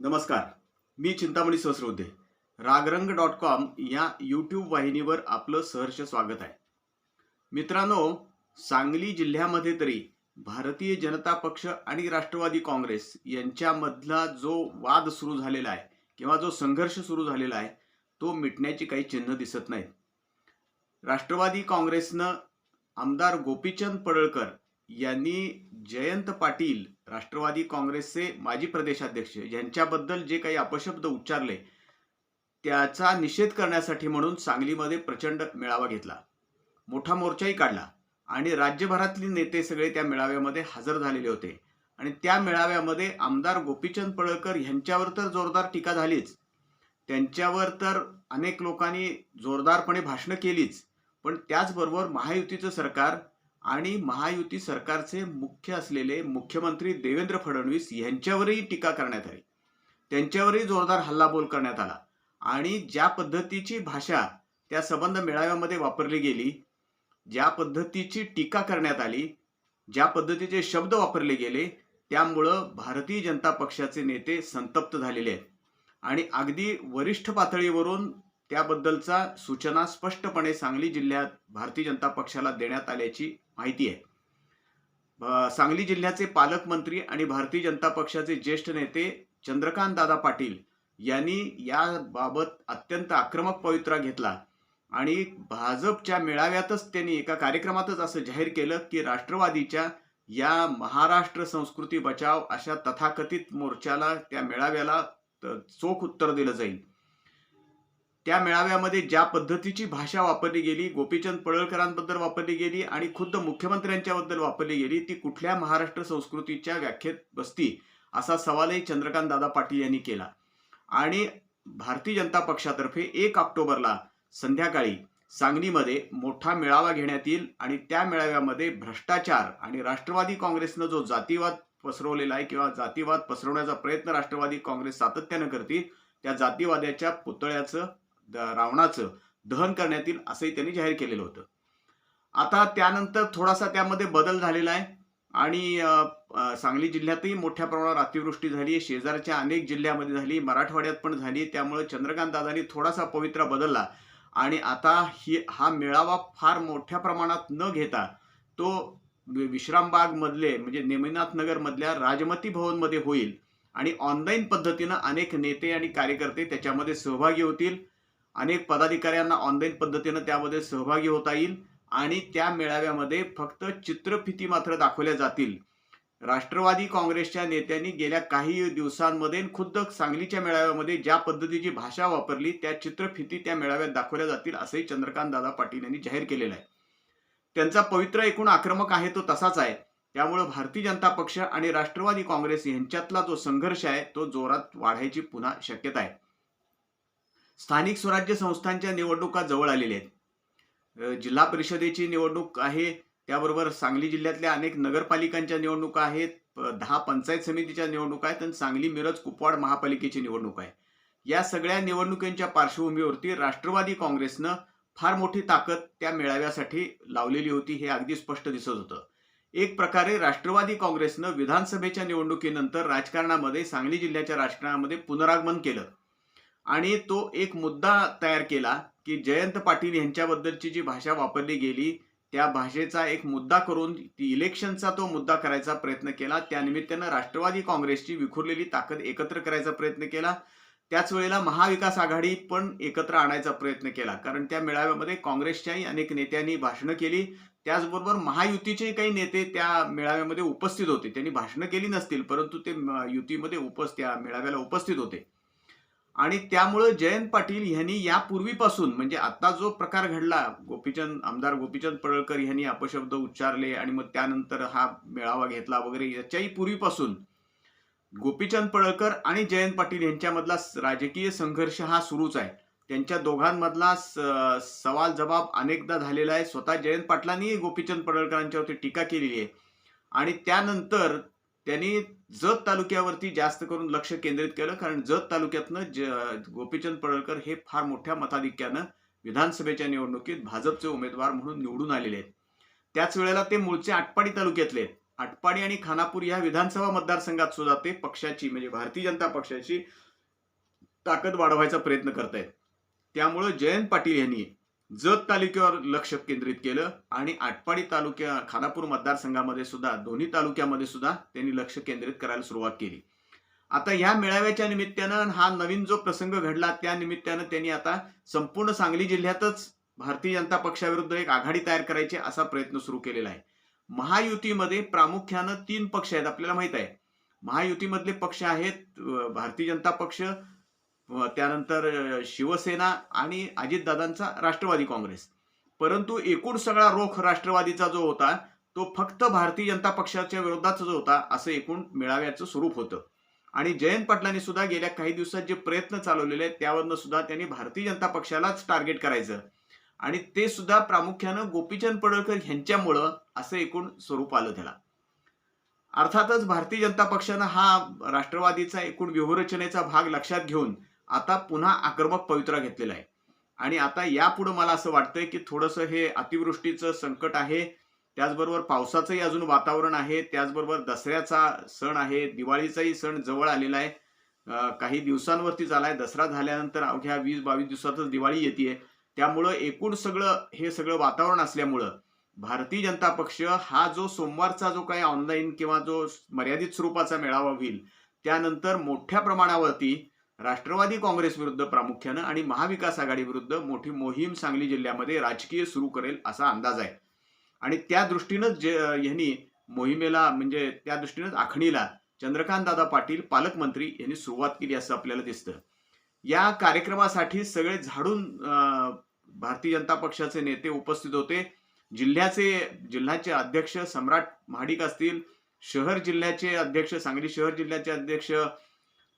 नमस्कार. मी Chintamani Sahasrode. Ragrang dot com या यूट्यूब वाहिनीवर आपलं सहर्ष स्वागत आहे. मित्रांनो सांगली जिल्ह्यामध्ये तरी भारतीय जनता पक्ष आणि राष्ट्रवादी काँग्रेस यांच्यामधला जो वाद सुरू झालेला आहे किंवा जो संघर्ष सुरू झालेला आहे तो मिटण्याची काही चिन्ह दिसत नाहीत. राष्ट्रवादी काँग्रेसनं आमदार गोपीचंद पडळकर यांनी जयंत पाटील राष्ट्रवादी काँग्रेसचे माजी प्रदेशाध्यक्ष यांच्याबद्दल जे काही अपशब्द उच्चारले त्याचा निषेध करण्यासाठी म्हणून सांगलीमध्ये प्रचंड मेळावा घेतला. मोठा मोर्चाही काढला आणि राज्यभरातले नेते सगळे त्या मेळाव्यामध्ये हजर झालेले होते. आणि त्या मेळाव्यामध्ये आमदार गोपीचंद पळळकर यांच्यावर तर जोरदार टीका झालीच. त्यांच्यावर तर अनेक लोकांनी जोरदारपणे भाषणं केलीच. पण त्याचबरोबर महायुतीचं सरकार आणि महायुती सरकारचे मुख्य असलेले मुख्यमंत्री देवेंद्र फडणवीस यांच्यावरही टीका करण्यात आली. त्यांच्यावरही जोरदार हल्लाबोल करण्यात आला. आणि ज्या पद्धतीची भाषा त्या संबंध मेळाव्यामध्ये वापरली गेली ज्या पद्धतीची टीका करण्यात आली ज्या पद्धतीचे शब्द वापरले गेले त्यामुळं भारतीय जनता पक्षाचे नेते संतप्त झालेले आहेत. आणि अगदी वरिष्ठ पातळीवरून त्याबद्दलचा सूचना स्पष्टपणे सांगली जिल्ह्यात भारतीय जनता पक्षाला देण्यात आल्याची माहिती आहे. सांगली जिल्ह्याचे पालकमंत्री आणि भारतीय जनता पक्षाचे ज्येष्ठ नेते चंद्रकांत दादा पाटील यांनी याबाबत अत्यंत आक्रमक पवित्रा घेतला आणि भाजपच्या मेळाव्यातच त्यांनी एका कार्यक्रमातच असं जाहीर केलं की राष्ट्रवादीच्या या महाराष्ट्र संस्कृती बचाव अशा तथाकथित मोर्चाला त्या मेळाव्याला चोख उत्तर दिलं जाईल. त्या मेळाव्यामध्ये ज्या पद्धतीची भाषा वापरली गेली गोपीचंद पडळकरांबद्दल वापरली गेली आणि खुद्द मुख्यमंत्र्यांच्याबद्दल वापरली गेली ती कुठल्या महाराष्ट्र संस्कृतीच्या व्याख्येत बसती असा सवालही चंद्रकांत दादा पाटील यांनी केला. आणि भारतीय जनता पक्षातर्फे एक ऑक्टोबरला संध्याकाळी सांगलीमध्ये मोठा मेळावा घेण्यात येईल आणि त्या मेळाव्यामध्ये भ्रष्टाचार आणि राष्ट्रवादी काँग्रेसनं जो जातीवाद पसरवलेला आहे किंवा जातीवाद पसरवण्याचा प्रयत्न राष्ट्रवादी काँग्रेस सातत्यानं करते त्या जातीवाद्याच्या पुतळ्याचं रावणाचं दहन करण्यात येईल असंही त्यांनी जाहीर केलेलं होतं. आता त्यानंतर थोडासा त्यामध्ये बदल झालेला आहे आणि सांगली जिल्ह्यातही मोठ्या प्रमाणावर अतिवृष्टी झाली शेजारच्या अनेक जिल्ह्यामध्ये झाली मराठवाड्यात पण झाली. त्यामुळे चंद्रकांत दादांनी थोडासा पवित्रा बदलला आणि आता ही हा मेळावा फार मोठ्या प्रमाणात न घेता तो वि- विश्रामबाग मधले म्हणजे नेमिनाथ नगर मधल्या राजमती भवनमध्ये होईल आणि ऑनलाईन पद्धतीनं अनेक नेते आणि कार्यकर्ते त्याच्यामध्ये सहभागी होतील. अनेक पदाधिकाऱ्यांना ऑनलाईन पद्धतीनं त्यामध्ये सहभागी होता येईल आणि त्या मेळाव्यामध्ये फक्त चित्रफिती मात्र दाखवल्या जातील. राष्ट्रवादी काँग्रेसच्या नेत्यांनी गेल्या काही दिवसांमध्ये खुद्द सांगलीच्या मेळाव्यामध्ये ज्या पद्धतीची भाषा वापरली त्या चित्रफिती त्या मेळाव्यात दाखवल्या जातील असंही चंद्रकांत दादा पाटील यांनी जाहीर केलेलं आहे. त्यांचा पवित्र एकूण आक्रमक आहे तो तसाच आहे. त्यामुळं भारतीय जनता पक्ष आणि राष्ट्रवादी काँग्रेस यांच्यातला जो संघर्ष आहे तो जोरात वाढायची पुन्हा शक्यता आहे. स्थानिक स्वराज्य संस्थांच्या निवडणुका जवळ आलेल्या आहेत. जिल्हा परिषदेची निवडणूक आहे त्याबरोबर सांगली जिल्ह्यातल्या अनेक नगरपालिकांच्या निवडणुका आहेत दहा पंचायत समितीच्या निवडणुका आहेत आणि सांगली मिरज कुपवाड महापालिकेची निवडणूक आहे. या सगळ्या निवडणुकींच्या पार्श्वभूमीवरती राष्ट्रवादी काँग्रेसनं फार मोठी ताकद त्या मेळाव्यासाठी लावलेली होती हे अगदी स्पष्ट दिसत होतं. एक प्रकारे राष्ट्रवादी काँग्रेसनं विधानसभेच्या निवडणुकीनंतर राजकारणामध्ये सांगली जिल्ह्याच्या राजकारणामध्ये पुनरागमन केलं. आणि तो एक मुद्दा तयार केला की जयंत पाटील यांच्याबद्दलची जी भाषा वापरली गेली त्या भाषेचा एक मुद्दा करून ती इलेक्शनचा तो मुद्दा करायचा प्रयत्न केला. त्यानिमित्तानं राष्ट्रवादी काँग्रेसची विखुरलेली ताकद एकत्र करायचा प्रयत्न केला. त्याच वेळेला महाविकास आघाडी पण एकत्र आणायचा प्रयत्न केला. कारण त्या मेळाव्यामध्ये काँग्रेसच्याही अनेक नेत्यांनी भाषणं केली. त्याचबरोबर महायुतीचेही काही नेते त्या मेळाव्यामध्ये उपस्थित होते. त्यांनी भाषणं केली नसतील परंतु ते युतीमध्ये उपस्थित त्या मेळाव्याला उपस्थित होते. आणि त्यामुळं जयंत पाटील यांनी यापूर्वीपासून म्हणजे आता जो प्रकार घडला गोपीचंद आमदार गोपीचंद पडळकर यांनी अपशब्द उच्चारले आणि मग त्यानंतर हा मेळावा घेतला वगैरे याच्याही पूर्वीपासून गोपीचंद पडळकर आणि जयंत पाटील यांच्यामधला राजकीय संघर्ष हा सुरूच आहे. त्यांच्या दोघांमधला स- सवाल जबाब अनेकदा झालेला आहे. स्वतः जयंत पाटलांनी गोपीचंद पडळकरांच्यावरती टीका केलेली आहे. आणि त्यानंतर त्यांनी जत तालुक्यावरती जास्त करून लक्ष केंद्रित केलं कारण जत तालुक्यातनं ज गोपीचंद पडळकर हे फार मोठ्या मताधिक्यानं विधानसभेच्या निवडणुकीत भाजपचे उमेदवार म्हणून निवडून आलेले आहेत. त्याच वेळेला ते मूळचे आटपाडी तालुक्यातले आहेत. आटपाडी आणि खानापूर या विधानसभा मतदारसंघात सुद्धा ते पक्षाची म्हणजे भारतीय जनता पक्षाची ताकद वाढवायचा प्रयत्न करतायत. त्यामुळं जयंत पाटील यांनी जत तालुक्यावर लक्ष केंद्रित केलं आणि आटपाडी तालुक्या खानापूर मतदारसंघामध्ये सुद्धा दोन्ही तालुक्यामध्ये सुद्धा त्यांनी लक्ष केंद्रित करायला सुरुवात केली. आता ह्या मेळाव्याच्या निमित्तानं हा नवीन जो प्रसंग घडला त्या निमित्तानं त्यांनी आता संपूर्ण सांगली जिल्ह्यातच भारतीय जनता पक्षाविरुद्ध एक आघाडी तयार करायची असा प्रयत्न सुरू केलेला आहे. महायुतीमध्ये प्रामुख्यानं तीन पक्ष आहेत आपल्याला माहीत आहे. महायुतीमधले पक्ष आहेत भारतीय जनता पक्ष त्यानंतर शिवसेना आणि अजितदादांचा राष्ट्रवादी काँग्रेस. परंतु एकूण सगळा रोख राष्ट्रवादीचा जो होता तो फक्त भारतीय जनता पक्षाच्या विरोधाचा जो होता असं एकूण मेळाव्याचं स्वरूप होतं. आणि जयंत पाटलांनी सुद्धा गेल्या काही दिवसात जे प्रयत्न चालवलेले आहेत त्यावरनं सुद्धा त्यांनी भारतीय जनता पक्षालाच टार्गेट करायचं. आणि ते सुद्धा प्रामुख्यानं गोपीचंद पडळकर यांच्यामुळं असं एकूण स्वरूप आलं त्याला. अर्थातच भारतीय जनता पक्षानं हा राष्ट्रवादीचा एकूण व्यूहरचनेचा भाग लक्षात घेऊन आता पुन्हा आक्रमक पवित्रा घेतलेला आहे. आणि आता यापुढे मला असं वाटतंय की थोडंसं हे अतिवृष्टीचं संकट आहे. त्याचबरोबर पावसाचंही अजून वातावरण आहे. त्याचबरोबर दसऱ्याचा सण आहे. दिवाळीचाही सण जवळ आलेला आहे. काही दिवसांवरती झाला आहे दसरा झाल्यानंतर अवघ्या वीस बावीस दिवसातच दिवाळी येते त्यामुळं एकूण सगळं हे सगळं वातावरण असल्यामुळं भारतीय जनता पक्ष हा जो सोमवारचा जो काही ऑनलाईन किंवा जो मर्यादित स्वरूपाचा मेळावा होईल त्यानंतर मोठ्या प्रमाणावरती राष्ट्रवादी काँग्रेस विरुद्ध प्रामुख्यानं आणि महाविकास आघाडी विरुद्ध मोठी मोहीम सांगली जिल्ह्यामध्ये राजकीय सुरू करेल असा अंदाज आहे. आणि त्या दृष्टीनंच जे यांनी मोहिमेला म्हणजे त्या दृष्टीनंच आखणीला चंद्रकांत दादा पाटील पालकमंत्री यांनी सुरुवात केली असं आपल्याला दिसतं. या कार्यक्रमासाठी सगळे झाडून भारतीय जनता पक्षाचे नेते उपस्थित होते. जिल्ह्याचे जिल्ह्याचे अध्यक्ष सम्राट महाडिक असतील शहर जिल्ह्याचे अध्यक्ष सांगली शहर जिल्ह्याचे अध्यक्ष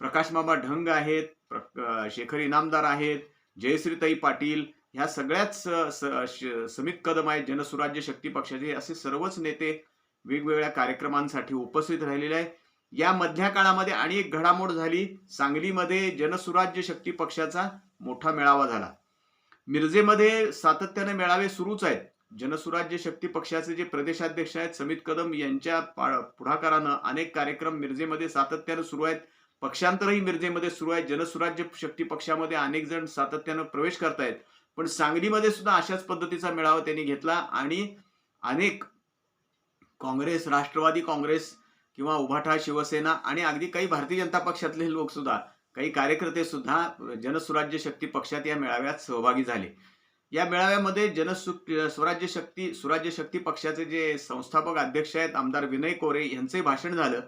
प्रकाश मामा ढंग आहेत प्र- शेखर इनामदार आहेत जयश्रीताई पाटील ह्या सगळ्याच स- श- समित कदम आहेत जनसुराज्य शक्ती पक्षाचे असे सर्वच नेते वेगवेगळ्या कार्यक्रमांसाठी उपस्थित राहिलेले आहे या मधल्या काळामध्ये आणि एक घडामोड झाली सांगलीमध्ये जनसुराज्य शक्ती पक्षाचा मोठा मेळावा झाला. मिरजेमध्ये सातत्याने मेळावे सुरूच आहेत. जनसुराज्य शक्ती पक्षाचे जे प्रदेशाध्यक्ष आहेत समित कदम यांच्या पा- पुढाकारानं अनेक कार्यक्रम मिरजेमध्ये सातत्यानं सुरू आहेत. पक्षांतरही मिरजेमध्ये सुरू आहे. जनसुराज्य शक्ती पक्षामध्ये अनेक जण सातत्यानं प्रवेश करतायत. पण सांगलीमध्ये सुद्धा अशाच पद्धतीचा मेळावा त्यांनी घेतला आणि अनेक काँग्रेस राष्ट्रवादी काँग्रेस किंवा उभाठा शिवसेना आणि अगदी काही भारतीय जनता पक्षातले लोक सुद्धा काही कार्यकर्ते सुद्धा जनसुराज्य शक्ती पक्षात या मेळाव्यात सहभागी झाले. या मेळाव्यामध्ये जनसु स्वराज्य शक्ती सुराज्य शक्ती पक्षाचे जे संस्थापक अध्यक्ष आहेत आमदार विनय कोरे यांचंही भाषण झालं.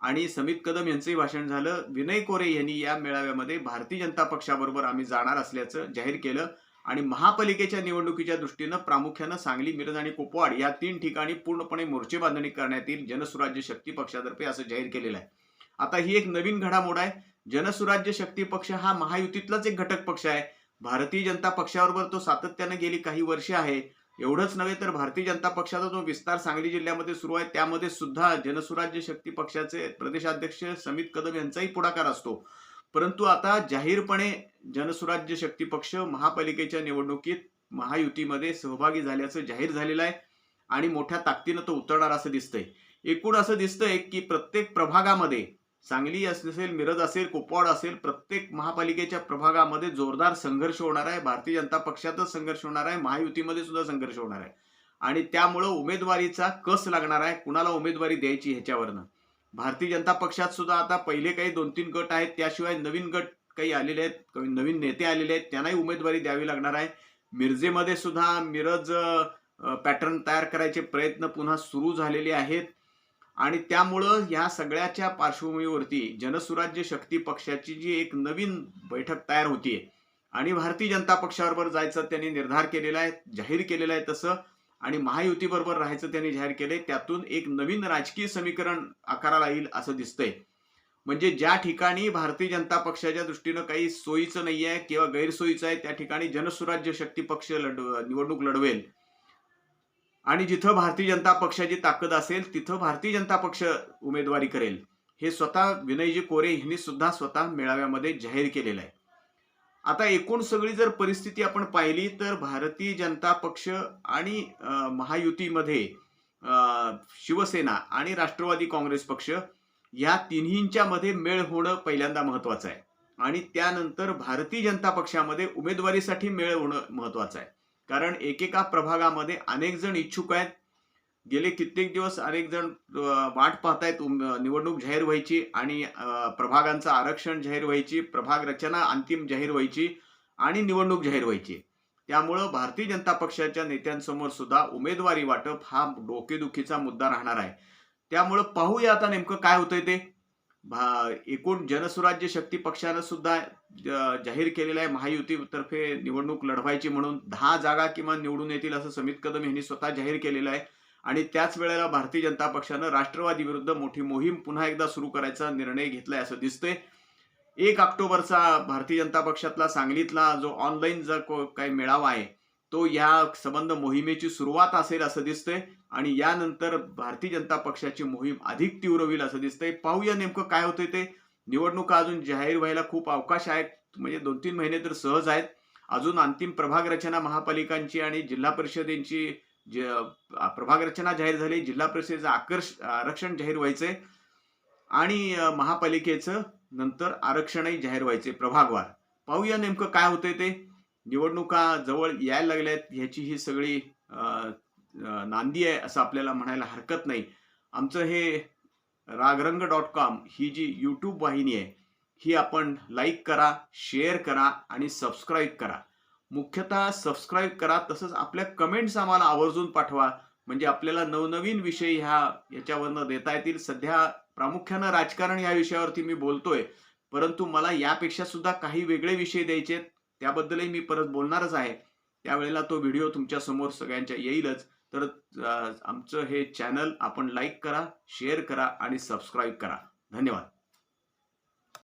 आणि समित कदम यांचंही भाषण झालं. विनय कोरे यांनी या मेळाव्यामध्ये भारतीय जनता पक्षाबरोबर आम्ही जाणार असल्याचं जाहीर केलं आणि महापालिकेच्या निवडणुकीच्या दृष्टीनं प्रामुख्यानं सांगली मिरज आणि कुपवाड या तीन ठिकाणी पूर्णपणे मोर्चे बांधणी करण्यात येईल. जनसुराज्य शक्ती पक्षातर्फे असं जाहीर केलेलं आहे. आता ही एक नवीन घडामोड आहे. जनसुराज्य शक्ती पक्ष हा महायुतीतलाच एक घटक पक्ष आहे. भारतीय जनता पक्षाबरोबर तो सातत्यानं गेली काही वर्षे आहे. एवढंच नव्हे तर भारतीय जनता पक्षाचा जो विस्तार सांगली जिल्ह्यामध्ये सुरू आहे त्यामध्ये सुद्धा जनसुराज्य शक्ती पक्षाचे प्रदेशाध्यक्ष समित कदम यांचाही पुढाकार असतो. परंतु आता जाहीरपणे जनसुराज्य शक्ती पक्ष महापालिकेच्या निवडणुकीत महायुतीमध्ये सहभागी झाल्याचं जाहीर झालेलं आहे आणि मोठ्या ताकदीनं तो उतरणार असं दिसतंय. एकूण असं दिसतंय की प्रत्येक प्रभागामध्ये सांगली असेल मिरज असेल कुपवाड असेल प्रत्येक महापालिकेच्या प्रभागामध्ये जोरदार संघर्ष होणार आहे. भारतीय जनता पक्षातच संघर्ष होणार आहे. महायुतीमध्ये सुद्धा संघर्ष होणार आहे. आणि त्यामुळं उमेदवारीचा कस लागणार आहे? कुणाला उमेदवारी द्यायची ह्याच्यावरनं? भारतीय जनता पक्षात सुद्धा आता पहिले काही दोन तीन गट आहेत. त्याशिवाय नवीन गट काही आलेले आहेत. काही नवीन नेते आलेले आहेत. त्यांनाही उमेदवारी द्यावी लागणार आहे. मिरजेमध्ये सुद्धा मिरज पॅटर्न तयार करायचे प्रयत्न पुन्हा सुरू झालेले आहेत. आणि त्यामुळं ह्या सगळ्याच्या पार्श्वभूमीवरती जनसुराज्य शक्ती पक्षाची जी एक नवीन बैठक तयार होतीये आणि भारतीय जनता पक्षाबरोबर जायचं त्यांनी निर्धार केलेला आहे जाहीर केलेला आहे तसं आणि महायुतीबरोबर राहायचं त्यांनी जाहीर केलंय त्यातून एक नवीन राजकीय समीकरण आकाराला येईल असं दिसतंय. म्हणजे ज्या ठिकाणी भारतीय जनता पक्षाच्या दृष्टीनं काही सोयीचं नाही आहे किंवा गैरसोयीचं आहे त्या ठिकाणी जनसुराज्य शक्ती पक्ष लढ निवडणूक लढवेल. आणि जिथं भारतीय जनता पक्षाची ताकद असेल तिथं भारतीय जनता पक्ष उमेदवारी करेल. हे स्वतः विनयजी कोरे यांनी सुद्धा स्वतः मेळाव्यामध्ये जाहीर केलेलं आहे. आता एकूण सगळी जर परिस्थिती आपण पाहिली तर भारतीय जनता पक्ष आणि महायुतीमध्ये शिवसेना आणि राष्ट्रवादी काँग्रेस पक्ष या तिन्हींच्या मध्ये मेळ होणं पहिल्यांदा महत्वाचं आहे. आणि त्यानंतर भारतीय जनता पक्षामध्ये उमेदवारीसाठी मेळ होणं महत्वाचं आहे. कारण एकेका प्रभागामध्ये अनेक जण इच्छुक आहेत. गेले कित्येक दिवस अनेक जण वाट पाहतायत निवडणूक जाहीर व्हायची आणि प्रभागांचं आरक्षण जाहीर व्हायची प्रभाग रचना अंतिम जाहीर व्हायची आणि निवडणूक जाहीर व्हायची. त्यामुळं भारतीय जनता पक्षाच्या नेत्यांसमोर सुद्धा उमेदवारी वाटप हा डोकेदुखीचा मुद्दा राहणार आहे. त्यामुळं पाहूया आता नेमकं काय होतंय ते. भा एकूण जनसुराज्य शक्ती पक्षानं सुद्धा ज- जाहीर केलेलं आहे महायुतीतर्फे निवडणूक लढवायची म्हणून. दहा जागा किमान निवडून येतील असं समित कदम यांनी स्वतः जाहीर केलेलं आहे. आणि त्याच वेळेला भारतीय जनता पक्षानं राष्ट्रवादी विरुद्ध मोठी मोहीम पुन्हा एकदा सुरू करायचा निर्णय घेतलाय असं दिसतंय. एक ऑक्टोबरचा भारतीय जनता पक्षातला सांगलीतला जो ऑनलाईन जो को- काही मेळावा आहे तो या संबंध मोहिमेची सुरुवात असेल असं दिसतंय आणि यानंतर भारतीय जनता पक्षाची मोहीम अधिक तीव्र होईल असं दिसतंय. पाहूया नेमकं काय होतंय ते. निवडणुका अजून जाहीर व्हायला खूप अवकाश आहेत. म्हणजे दोन तीन महिने तर सहज आहेत. अजून अंतिम प्रभाग रचना महापालिकांची आणि जिल्हा परिषदेची जे प्रभाग रचना जाहीर झाली. जिल्हा परिषदेचं आकर्ष आरक्षण जाहीर व्हायचंय. आणि महापालिकेचं नंतर आरक्षणही जाहीर व्हायचे प्रभागवार. पाहूया नेमकं काय होतंय ते. निवडणुका जवळ यायला लागल्यात ह्याची ही सगळी नांदी आहे असं आपल्याला म्हणायला हरकत नाही. आमचं हे रागरंग डॉट कॉम ही जी यूट्यूब वाहिनी आहे ही आपण लाईक करा शेअर करा आणि सबस्क्राईब करा. मुख्यतः सबस्क्राईब करा तसंच आपल्या कमेंट्स आम्हाला आवर्जून पाठवा. म्हणजे आपल्याला नवनवीन विषय ह्या याच्यावरनं देता येतील. सध्या प्रामुख्यानं राजकारण या विषयावरती मी बोलतोय. परंतु मला यापेक्षा सुद्धा काही वेगळे विषय द्यायचे आहेत त्याबद्दलही मी परत बोलणारच आहे. त्यावेळेला तो व्हिडिओ तुमच्यासमोर सगळ्यांच्या येईलच. तर आमचं हे चॅनल आपण लाईक करा शेअर करा आणि सबस्क्राईब करा. धन्यवाद.